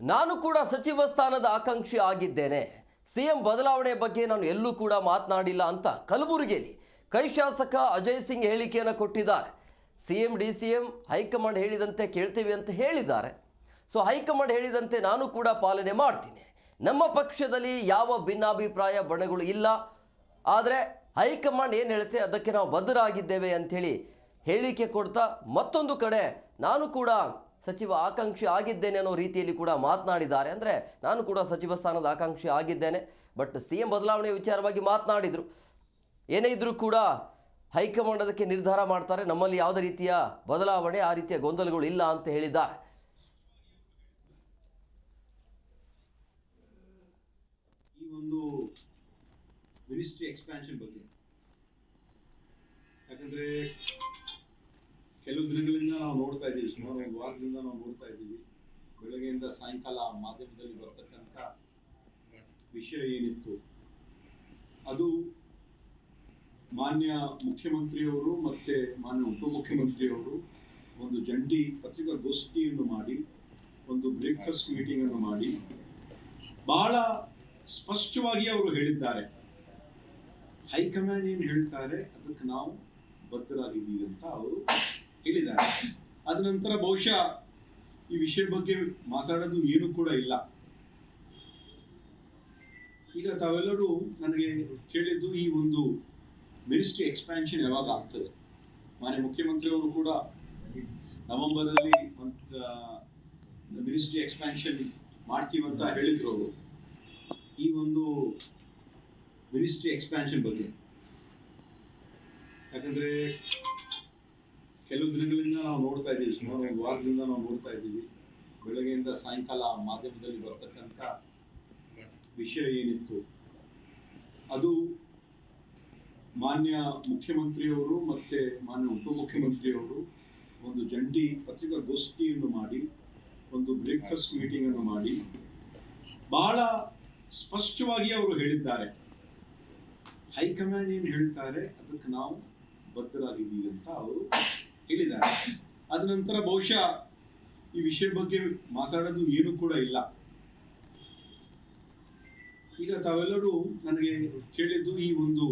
ನಾನು ಕೂಡ ಸಚಿವ ಸ್ಥಾನದ ಆಕಾಂಕ್ಷಿ ಆಗಿದ್ದೇನೆ. ಸಿಎಂ ಬದಲಾವಣೆ ಬಗ್ಗೆ ನಾನು ಎಲ್ಲೂ ಕೂಡ ಮಾತನಾಡಿಲ್ಲ ಅಂತ ಕಲಬುರಗಿಯಲ್ಲಿ ಕೈ ಶಾಸಕ ಅಜಯ್ ಸಿಂಗ್ ಹೇಳಿಕೆಯನ್ನು ಕೊಟ್ಟಿದ್ದಾರೆ. CM D C M high command ಹೇಳಿದಂತೆ ಕೇಳ್ತೀವಿ ಅಂತ ಹೇಳಿದ್ದಾರೆ. ಸೊ, ಹೈಕಮಾಂಡ್ ಹೇಳಿದಂತೆ ನಾನು ಕೂಡ ಪಾಲನೆ ಮಾಡ್ತೀನಿ. ನಮ್ಮ ಪಕ್ಷದಲ್ಲಿ ಯಾವ ಭಿನ್ನಾಭಿಪ್ರಾಯ, ಬಣಗಳು ಇಲ್ಲ. ಆದರೆ ಹೈಕಮಾಂಡ್ ಏನು ಹೇಳುತ್ತೆ ಅದಕ್ಕೆ ನಾವು ಬದ್ಧರಾಗಿದ್ದೇವೆ ಅಂಥೇಳಿ ಹೇಳಿಕೆ ಕೊಡ್ತಾ ಮತ್ತೊಂದು ಕಡೆ ನಾನು ಕೂಡ ಸಚಿವ ಆಕಾಂಕ್ಷಿ ಆಗಿದ್ದೇನೆ ಅನ್ನೋ ರೀತಿಯಲ್ಲಿ ಕೂಡ ಮಾತನಾಡಿದ್ದಾರೆ. ಅಂದರೆ ನಾನು ಕೂಡ ಸಚಿವ ಸ್ಥಾನದ ಆಕಾಂಕ್ಷಿ ಆಗಿದ್ದೇನೆ. ಬಟ್ ಸಿ ಎಂ ಬದಲಾವಣೆ ವಿಚಾರವಾಗಿ ಮಾತನಾಡಿದರು. ಏನೇ ಇದ್ದರೂ ಕೂಡ ಹೈಕಮಾಂಡ್ ಅದಕ್ಕೆ ನಿರ್ಧಾರ ಮಾಡ್ತಾರೆ. ನಮ್ಮಲ್ಲಿ ಯಾವುದೇ ರೀತಿಯ ಬದಲಾವಣೆ, ಆ ರೀತಿಯ ಗೊಂದಲಗಳು ಇಲ್ಲ ಅಂತ ಹೇಳಿದ್ದಾರೆ. ಈ ಒಂದು ಮಿನಿಸ್ಟ್ರಿ ಎಕ್ಸ್ಪ್ಯಾನ್ಷನ್ ಬಗ್ಗೆ. ಯಾಕಂದ್ರೆ ಕೆಲವು ದಿನಗಳಿಂದ ನಾವು ನೋಡ್ತಾ ಇದ್ದೀವಿ, ಸುಮಾರು ಒಂದು ವಾರದಿಂದ ನಾವು ನೋಡ್ತಾ ಇದ್ದೀವಿ. ಬೆಳಗ್ಗೆಯಿಂದ ಸಾಯಂಕಾಲ ಮಾಧ್ಯಮದಲ್ಲಿ ಬರ್ತಕ್ಕಂಥ ವಿಷಯ ಏನಿತ್ತು? ಅದು ಮಾನ್ಯ ಮುಖ್ಯಮಂತ್ರಿಯವರು ಮತ್ತೆ ಮಾನ್ಯ ಉಪಮುಖ್ಯಮಂತ್ರಿಯವರು ಒಂದು ಜಂಟಿ ಪತ್ರಿಕಾಗೋಷ್ಠಿಯನ್ನು ಮಾಡಿ, ಒಂದು ಬ್ರೇಕ್ಫಾಸ್ಟ್ ಮೀಟಿಂಗ್ ಅನ್ನು ಮಾಡಿ, ಬಹಳ ಸ್ಪಷ್ಟವಾಗಿ ಅವರು ಹೇಳಿದ್ದಾರೆ. ಹೈಕಮಾಂಡ್ ಏನು ಹೇಳ್ತಾರೆ? ಅದಕ್ಕೆ ನಾವು ಬದ್ಧರಾಗಿದ್ದೀವಿ ಅಂತ ಅವರು ಹೇಳಿದ್ದಾರೆ. ಅದ ನಂತರ ಬಹುಶಃ ಈ ವಿಷಯ ಬಗ್ಗೆ ಮಾತಾಡೋದು ಏನು ಕೂಡ ಇಲ್ಲ. ಈಗ ತಾವೆಲ್ಲರೂ ನನಗೆ ಕೇಳಿದ್ದು ಈ ಒಂದು ಮಿನಿಸ್ಟ್ರಿ ಎಕ್ಸ್ಪ್ಯಾನ್ಷನ್ ಯಾವಾಗ ಆಗ್ತದೆ? ಮಾನ್ಯ ಮುಖ್ಯಮಂತ್ರಿಯವರು ಕೂಡ ನವೆಂಬರಲ್ಲಿ ಒಂದು ಮಿನಿಸ್ಟ್ರಿ ಎಕ್ಸ್ಪ್ಯಾನ್ಷನ್ ಮಾಡ್ತೀವಂತ ಹೇಳಿದ್ರು ಅವರು. ಈ ಒಂದು ಮಿನಿಸ್ಟ್ರಿ ಎಕ್ಸ್ಪ್ಯಾನ್ಷನ್ ಬಗ್ಗೆ. ಯಾಕಂದ್ರೆ ಕೆಲವು ದಿನಗಳಿಂದ ನಾವು ನೋಡ್ತಾ ಇದ್ದೀವಿ, ಸುಮಾರು ಒಂದು ವಾರದಿಂದ ನಾವು ನೋಡ್ತಾ ಇದ್ದೀವಿ. ಬೆಳಗ್ಗೆಯಿಂದ ಸಾಯಂಕಾಲ ಮಾಧ್ಯಮದಲ್ಲಿ ಬರ್ತಕ್ಕಂಥ ವಿಷಯ ಏನಿತ್ತು? ಅದು ಮಾನ್ಯ ಮುಖ್ಯಮಂತ್ರಿಯವರು ಮತ್ತೆ ಮಾನ್ಯ ಉಪಮುಖ್ಯಮಂತ್ರಿಯವರು ಒಂದು ಜಂಟಿ ಪತ್ರಿಕಾಗೋಷ್ಠಿಯನ್ನು ಮಾಡಿ, ಒಂದು ಬ್ರೇಕ್ಫಾಸ್ಟ್ ಮೀಟಿಂಗ್ ಅನ್ನು ಮಾಡಿ, ಬಹಳ ಸ್ಪಷ್ಟವಾಗಿ ಅವರು ಹೇಳಿದ್ದಾರೆ. ಹೈಕಮಾಂಡ್ ಏನು ಹೇಳ್ತಾರೆ? ಅದಕ್ಕೆ ನಾವು ಬದ್ಧರಾಗಿದ್ದೀವಿ ಅಂತ ಅವರು ಹೇಳಿದ್ದಾರೆ. ಅದ ನಂತರ ಬಹುಶಃ ಈ ವಿಷಯ ಬಗ್ಗೆ ಮಾತಾಡೋದು ಏನು ಕೂಡ ಇಲ್ಲ. ಈಗ ತಾವೆಲ್ಲರೂ ನನಗೆ ಕೇಳಿದ್ದು ಈ ಒಂದು